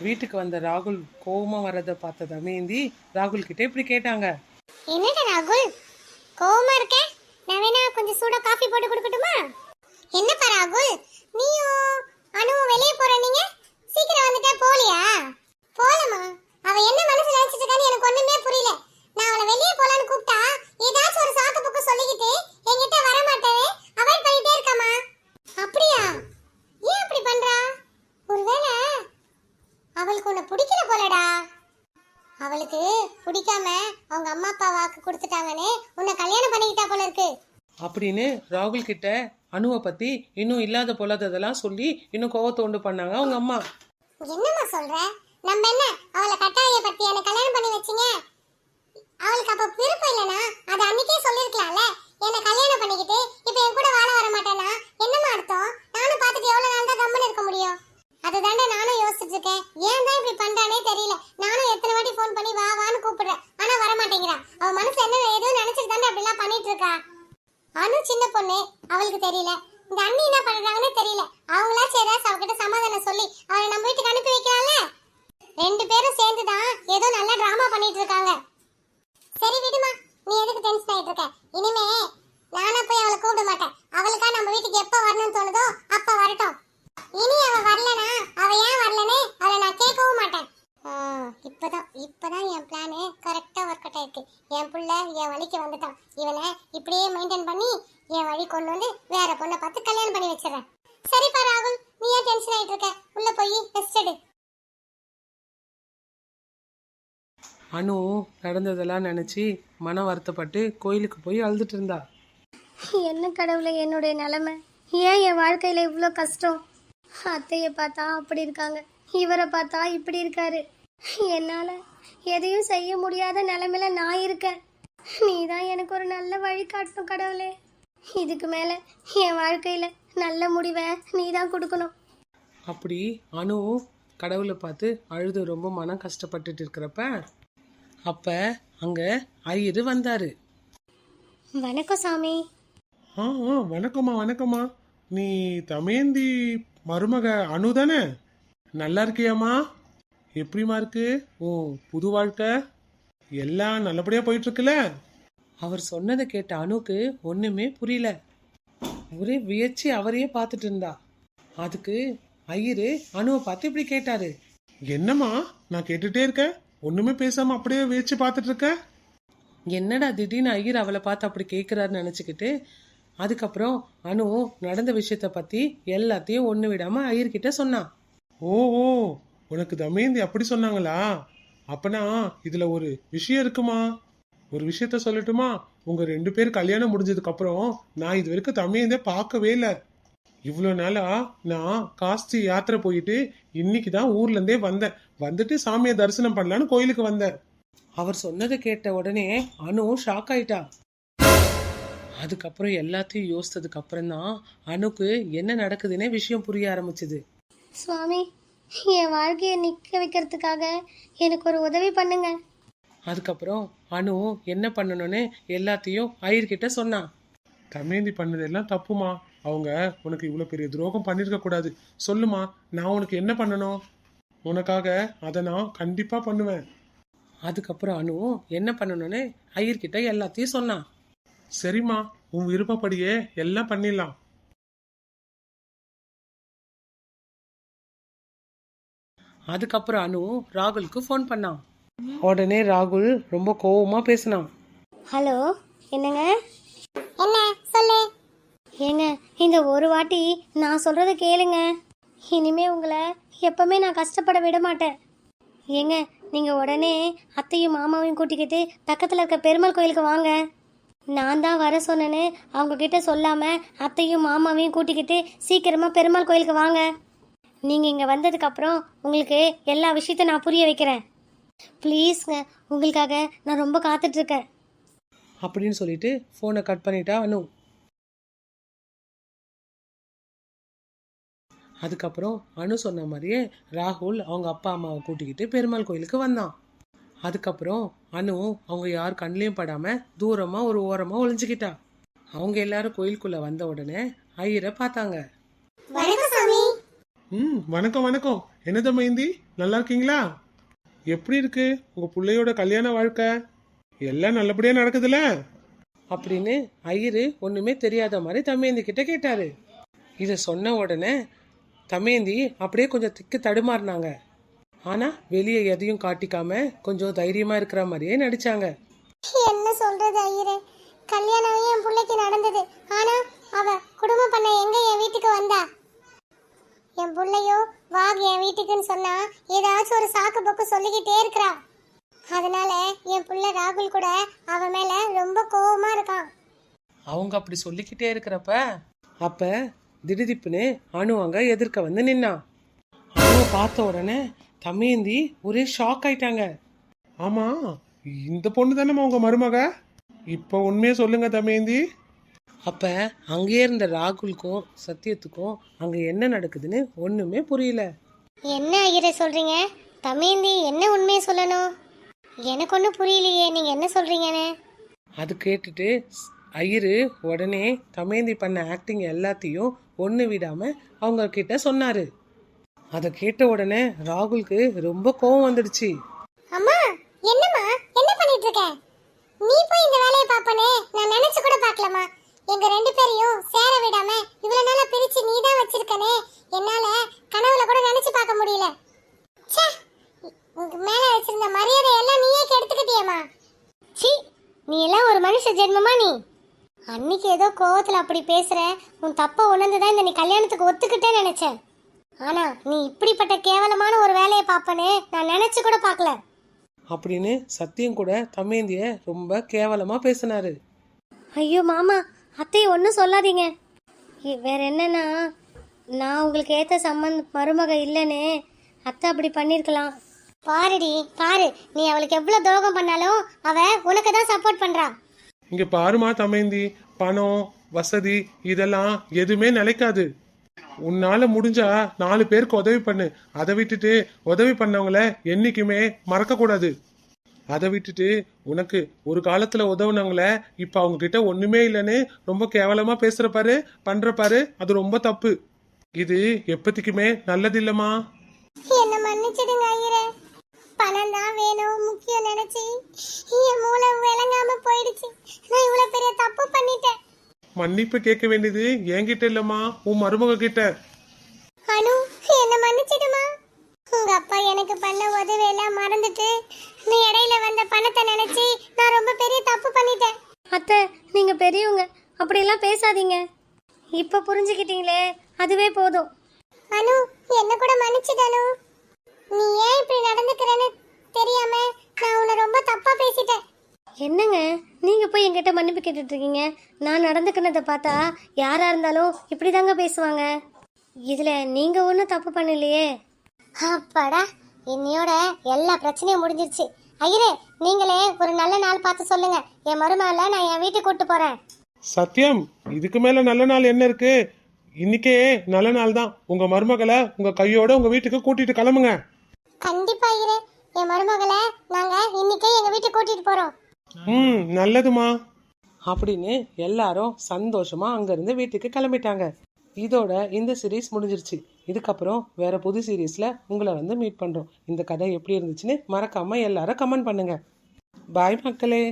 வீட்டுக்கு வந்த ராகுல் கோவமா வரத பார்த்த தமேந்தி ராகுல் கிட்ட இப்படி கேட்டாங்க. என்னடா ராகுல்? கோவமா இருக்க? நான் வேணா கொஞ்சம் சூடா காஃபி போட்டு கொடுக்கட்டுமா? என்னப்பா ராகுல்? நீயும் அனுவும் வெளியே போற நீங்க? சீக்கிரம் வந்துட்டே போலியா? போலமா? அவ என்ன மனசுல நினைச்சிட்டு இருக்கான்னு எனக்கு ஒண்ணுமே புரியல. நான் அவளை வெளியே போலான்னு கூப்பிட்டா ஏதாச்சும் ஒரு சாக்கு புக்கு சொல்லிக்கிட்டு என்கிட்ட வர மாட்டேவே அவாய்ட் பண்ணிட்டே இருக்காமா அப்படியா ஏன் அப்படி பண்றா ஒருவேளை அவளுக்கு உன்னை பிடிக்கல போலடா அவளுக்கு பிடிக்காம அவங்க அம்மா அப்பா வாக்கு கொடுத்துட்டாங்கன்னு உன்னை கல்யாணம் பண்ணிக்கிட்டா போல இருக்கு அப்படின்னு ராகுல் கிட்ட அணுவை பத்தி இன்னும் இல்லாத பொல்லாததெல்லாம் சொல்லி இன்னும் கோவத்தை உண்டு பண்ணாங்க அவங்க அம்மா. என்னம்மா சொல்ற? நம்ம என்ன? அவளை கட்டாயப்படுத்தி எனக்கு கல்யாணம் பண்ணி வச்சீங்க? அவளுக்கு அப்ப விருப்பம் இல்லனா அது அன்னைக்கே சொல்லிருக்கலாம்ல? என்ன கல்யாணம் பண்ணிக்கிட்டு இப்ப என் கூட வாழ வர மாட்டேனா என்னம்மா அர்த்தம் நானும் பார்த்துட்டு எவ்வளவு நாள் தான் கம்முன்னு இருக்க முடியும் அதுதாண்டா நானும் யோசிச்சுட்டு இருக்கேன் ஏன் தான் இப்படி பண்றானே தெரியல நானும் எத்தனை வாட்டி ஃபோன் பண்ணி வா வான்னு கூப்பிடுறேன் ஆனா வர மாட்டேங்கிறா அவ மனசு என்ன ஏதோ நினைச்சிட்டு தாண்டா அப்படிலாம் பண்ணிட்டு இருக்கா அனு சின்ன பொண்ணு அவளுக்கு தெரியல இந்த அண்ணி என்ன பண்றாங்கன்னு தெரியல அவங்களாச்சும் ஏதாச்சும் அவகிட்ட சமாதானம் சொல்லி அவளை நம்ம வீட்டுக்கு அனுப்பி வைக்கலாம்ல ரெண்டு பேரும் சேர்ந்து தான் ஏதோ நல்ல டிராமா பண்ணிட்டு இருக்காங்க சரி விடுமா நீ எதுக்கு டென்ஷன் ஆயிட்டு இருக்க இனிமே நானா போய் அவளை கூப்பிட மாட்டேன் அவளுக்கா நம்ம வீட்டுக்கு எப்ப வரணும்னு தோணுதோ அப்ப வரட்டும் இனி அவ வரலனா அவ ஏன் வரலன்னு அவளை நான் கேட்கவும் மாட்டேன் ஆ, இப்பதான் இப்பதான் என் பிளானு கரெக்டா ஒர்க் அவுட் ஆயிருக்கு என் புள்ள என் வழிக்கு வந்துட்டான். இவனை இப்படியே மெயின்டைன் பண்ணி என் வழி கொண்டு வந்து வேற பொண்ணை பார்த்து கல்யாணம் பண்ணி வச்சிடறேன். சரிப்பா ராகுல். நீ ஏன் டென்ஷன் ஆயிட்டு இருக்க உள்ள போய் ரெஸ்ட் எடு. அனு நடந்ததெல்லாம் நினைச்சு மனம் வருத்தப்பட்டு கோயிலுக்கு போய் அழுதுட்டு இருந்தா. என்ன கடவுளை என்னுடைய நிலைமை? ஏன் என் வாழ்க்கையில இவ்வளோ கஷ்டம்? அத்தையை பார்த்தா அப்படி இருக்காங்க. இவரை பார்த்தா இப்படி இருக்காரு. என்னால எதையும் செய்ய முடியாத நிலைமையில நான் இருக்கேன். நீ தான் எனக்கு ஒரு நல்ல வழி காட்டணும் கடவுளே. இதுக்கு மேல என் வாழ்க்கையில நல்ல முடிவை நீ தான் கொடுக்கணும். அப்படி அனு கடவுளை பார்த்து அழுது ரொம்ப மனம் கஷ்டப்பட்டுட்டு இருக்கிறப்ப அப்ப அங்க ஐயரு வந்தாரு. வணக்கம் சாமி. ஆ ஆ வணக்கம்மா வணக்கம்மா. நீ தமேந்தி மருமக அனு தானே? நல்லா இருக்கியாம்மா? எப்படிம்மா இருக்கு? ஓ புது வாழ்க்கை? எல்லாம் நல்லபடியா போயிட்டு இருக்குல்ல அவர் சொன்னதை கேட்ட அணுக்கு ஒண்ணுமே புரியல. ஒரே வியர்ச்சி அவரையே பார்த்துட்டு இருந்தா. அதுக்கு ஐயரு அணுவை பார்த்து இப்படி கேட்டாரு. என்னம்மா? நான் கேட்டுட்டே இருக்கேன். ஒண்ணுமே பேசாம அப்படியே வேச்சு பார்த்துட்டு இருக்க? என்னடா திடீர்னு ஐயர் அவளை பார்த்து அப்படி கேட்குறாருன்னு நினச்சிக்கிட்டு அதுக்கப்புறம் அனு நடந்த விஷயத்த பற்றி எல்லாத்தையும் ஒன்று விடாமல் ஐயர்கிட்ட சொன்னான். ஓ ஓ. உனக்கு தமயந்தி அப்படி சொன்னாங்களா? அப்பனா இதுல ஒரு விஷயம் இருக்குமா? ஒரு விஷயத்த சொல்லட்டுமா? உங்க ரெண்டு பேர் கல்யாணம் முடிஞ்சதுக்கு அப்புறம் நான் இது வரைக்கும் தமேந்திய பார்க்கவே இல்லை. இவ்வளோ நாளா நான் காஸ்தி யாத்திரை போயிட்டு இன்னைக்கு தான் ஊர்ல இருந்தே வந்தேன். வந்துட்டு சாமியை தரிசனம் பண்ணலான்னு கோயிலுக்கு வந்தேன். அவர் சொன்னதை கேட்ட உடனே அனு ஷாக் ஆயிட்டா. அதுக்கப்புறம் எல்லாத்தையும் யோசித்ததுக்கு அப்புறம் தான் அணுக்கு என்ன நடக்குதுன்னே விஷயம் புரிய ஆரம்பிச்சது. சுவாமி என் வாழ்க்கையை நிற்க வைக்கிறதுக்காக எனக்கு ஒரு உதவி பண்ணுங்க. அதுக்கப்புறம் அனு என்ன பண்ணணும்னு எல்லாத்தையும் ஐயர்கிட்ட சொன்னான் தமேந்தி பண்ணதெல்லாம் தப்புமா? அவங்க உனக்கு இவ்வளோ பெரிய துரோகம் பண்ணிருக்க கூடாது. சொல்லுமா நான் உனக்கு என்ன பண்ணணும்? உனக்காக அதை நான் கண்டிப்பா பண்ணுவேன். அதுக்கப்புறம் அனு என்ன பண்ணணும்னு ஐயர்கிட்ட எல்லாத்தையும் சொன்னான் சரிம்மா உன் விருப்பப்படியே எல்லாம் பண்ணிடலாம். அதுக்கப்புறம் அனு ராகுலுக்கு ஃபோன் பண்ணான். உடனே ராகுல் ரொம்ப கோவமா பேசினான். ஹலோ என்னங்க? என்ன சொல்லு. ஏங்க இந்த ஒரு வாட்டி நான் சொல்கிறத கேளுங்க. இனிமே உங்களை எப்பவுமே நான் கஷ்டப்பட விட மாட்டேன். ஏங்க நீங்கள் உடனே அத்தையும் மாமாவையும் கூட்டிக்கிட்டு பக்கத்தில் இருக்க பெருமாள் கோயிலுக்கு வாங்க. நான் தான் வர சொன்னேன்னு அவங்க கிட்ட சொல்லாமல் அத்தையும் மாமாவையும் கூட்டிக்கிட்டு சீக்கிரமாக பெருமாள் கோயிலுக்கு வாங்க. நீங்கள் இங்கே வந்ததுக்கப்புறம் உங்களுக்கு எல்லா விஷயத்தையும் நான் புரிய வைக்கிறேன். ப்ளீஸ்ங்க உங்களுக்காக நான் ரொம்ப காத்துட்ருக்கேன். அப்படின்னு சொல்லிட்டு ஃபோனை கட் பண்ணிட்டா அனு. அதுக்கப்புறம் அனு சொன்ன மாதிரியே ராகுல் அவங்க அப்பா அம்மாவை கூட்டிக்கிட்டு பெருமாள் கோயிலுக்கு வந்தான். அதுக்கப்புறம் அனு அவங்க யார் கண்ணிலையும் படாம தூரமா ஒரு ஓரமா ஒளிஞ்சுக்கிட்டா. அவங்க எல்லாரும் கோயிலுக்குள்ள வந்த உடனே ஐயரை பார்த்தாங்க. வணக்கம் சாமி. ம் வணக்கம் வணக்கம். என்ன தமயந்தி நல்லா இருக்கீங்களா? எப்படி இருக்கு? உங்க பிள்ளையோட கல்யாண வாழ்க்கை? எல்லாம் நல்லபடியா நடக்குதுல? அப்படின்னு ஐயரு ஒண்ணுமே தெரியாத மாதிரி தமேந்தி கிட்ட கேட்டாரு. இதை சொன்ன உடனே தமேந்தி அப்படியே கொஞ்சம் திக்கு தடுமாறினாங்க. ஆனா வெளியே எதையும் காட்டிக்காம கொஞ்சம் தைரியமா இருக்கிற மாதிரியே நடிச்சாங்க. என்ன சொல்றது ஐயரே? கல்யாணம் என் பிள்ளைக்கு நடந்தது. ஆனா அவ குடும்பம் பண்ண எங்க என் வீட்டுக்கு வந்தா? என் பிள்ளையோ வாக் என் வீட்டுக்குன்னு சொன்னா ஏதாச்சும் ஒரு சாக்கு போக்கு சொல்லிக்கிட்டே இருக்கிறா. அதனால என் புள்ள ராகுல் கூட அவ மேல ரொம்ப கோவமா இருக்கான். அவங்க அப்படி சொல்லிக்கிட்டே இருக்கிறப்ப அப்ப திடுதிப்புன்னு அணு அங்க எதிர்க்க வந்து நின்னான் அணுவை பார்த்த உடனே தமேந்தி ஒரே ஷாக் ஆயிட்டாங்க. ஆமா இந்த பொண்ணு தானேம்மா உங்க மருமக? இப்போ உண்மையை சொல்லுங்க தமயந்தி. அப்ப அங்கேயே இருந்த ராகுலுக்கும் சத்தியத்துக்கும் அங்க என்ன நடக்குதுன்னு ஒண்ணுமே புரியல. என்ன ஐயரே சொல்றீங்க? தமேந்தி என்ன உண்மையை சொல்லணும்? எனக்கு ஒன்றும் புரியலையே நீங்க என்ன சொல்றீங்கன்னு? அது கேட்டுட்டு ஐயரு உடனே தமேந்தி பண்ண ஆக்டிங் எல்லாத்தையும் ஒன்று விடாம அவங்க கிட்ட சொன்னாரு. அதை கேட்ட உடனே ராகுலுக்கு ரொம்ப கோவம் வந்துடுச்சு. அம்மா என்னம்மா? என்ன பண்ணிட்டு இருக்க? நீ போய் இந்த வேலையை பாப்பனே நான் நினைச்சு கூட பார்க்கலம்மா. எங்க ரெண்டு பேரையும் சேர விடாம இவ்வளவு நாளா பிரிச்சு நீ தான் வச்சிருக்கனே? என்னால கனவுல கூட நினைச்சு பார்க்க முடியல. ச்சே உங்க மேல வச்சிருந்த மரியாதை எல்லாம் நீயே கெடுத்துக்கிட்டியேம்மா. சி நீ எல்லாம் ஒரு மனுஷ ஜென்மமா நீ? அன்னைக்கு ஏதோ கோவத்துல அப்படி பேசுற உன் தப்ப உணர்ந்து தான் இந்த நீ கல்யாணத்துக்கு ஒத்துக்கிட்டே நினைச்சேன். ஆனா நீ இப்படிப்பட்ட கேவலமான ஒரு வேலையை பாப்பனே நான் நினைச்சு கூட பார்க்கல. அப்படின்னு சத்தியம் கூட தமேந்திய ரொம்ப கேவலமா பேசினாரு. ஐயோ மாமா அத்தையை ஒன்றும் சொல்லாதீங்க. வேற என்னன்னா நான் உங்களுக்கு ஏற்ற சம்மந்த மருமக இல்லைன்னு அத்தை அப்படி பண்ணியிருக்கலாம் பாருடி பாரு. நீ அவளுக்கு எவ்வளவு துரோகம் பண்ணாலும் அவ உனக்கு தான் சப்போர்ட் பண்றா. இங்க பாருமா தமயந்தி பணம் வசதி இதெல்லாம் எதுவுமே நிலைக்காது. உன்னால முடிஞ்சா நாலு பேருக்கு உதவி பண்ணு. அதை விட்டுட்டு உதவி பண்ணவங்கள என்னைக்குமே மறக்க கூடாது அதை விட்டுட்டு உனக்கு ஒரு காலத்துல உதவுனவங்கள இப்ப அவங்க கிட்ட ஒண்ணுமே இல்லைன்னு ரொம்ப கேவலமா பேசுற பாரு பண்ற பாரு அது ரொம்ப தப்பு. இது எப்பத்திக்குமே நல்லது இல்லம்மா என்ன மன்னிச்சிடுங்க ஐயரே. பணம் தான் வேணும் முக்கியம் நினைச்சு. என் மூளை விளங்காம போயிடுச்சு. நான் இவ்வளவு பெரிய தப்பு பண்ணிட்டேன். மன்னிப்பு கேட்க வேண்டியது என்கிட்ட இல்லம்மா உன் மருமக கிட்ட அனு என்ன மன்னிச்சிடுமா? உங்க அப்பா எனக்கு பண்ண உதவி எல்லாம் மறந்துட்டு நீ இடையில வந்த பணத்தை நினைச்சு நான் ரொம்ப பெரிய தப்பு பண்ணிட்டேன். அத்தை நீங்கள் பெரியவங்க அப்படியெல்லாம் பேசாதீங்க. இப்போ புரிஞ்சுக்கிட்டீங்களே அதுவே போதும். அனு என்ன கூட மன்னிச்சிடு அனு. நீ ஏன் இப்படி நடந்துக்கிறேன்னு தெரியாம நான் உன்னை ரொம்ப தப்பா பேசிட்டேன். என்னங்க நீங்கள் போய் என்கிட்ட மன்னிப்பு கேட்டுட்டு இருக்கீங்க நான் நடந்துக்கினதை பார்த்தா யாராக இருந்தாலும் இப்படி தாங்க பேசுவாங்க. இதில் நீங்கள் ஒன்றும் தப்பு பண்ணலையே. அப்பாடா இன்னையோட எல்லா பிரச்சனையும் முடிஞ்சிருச்சு. ஐயரே நீங்களே ஒரு நல்ல நாள் பார்த்து சொல்லுங்க. என் மருமகளை நான் என் வீட்டுக்கு கூட்டு போறேன். சத்யம் இதுக்கு மேல நல்ல நாள் என்ன இருக்கு? இன்னைக்கே நல்ல நாள் தான். உங்க மருமகளை உங்க கையோட உங்க வீட்டுக்கு கூட்டிட்டு கிளம்புங்க. கண்டிப்பா ஐயரே என் மருமகளை நாங்க இன்னைக்கே எங்க வீட்டுக்கு கூட்டிட்டு போறோம். ம் நல்லதுமா. அப்படின்னு எல்லாரும் சந்தோஷமா அங்கிருந்து வீட்டுக்கு கிளம்பிட்டாங்க. இதோட இந்த சீரீஸ் முடிஞ்சிருச்சு. இதுக்கப்புறம் வேற புது சீரீஸ்ல உங்களை வந்து மீட் பண்றோம். இந்த கதை எப்படி இருந்துச்சுன்னு மறக்காம எல்லாரும் கமெண்ட் பண்ணுங்க. பாய் மக்களே.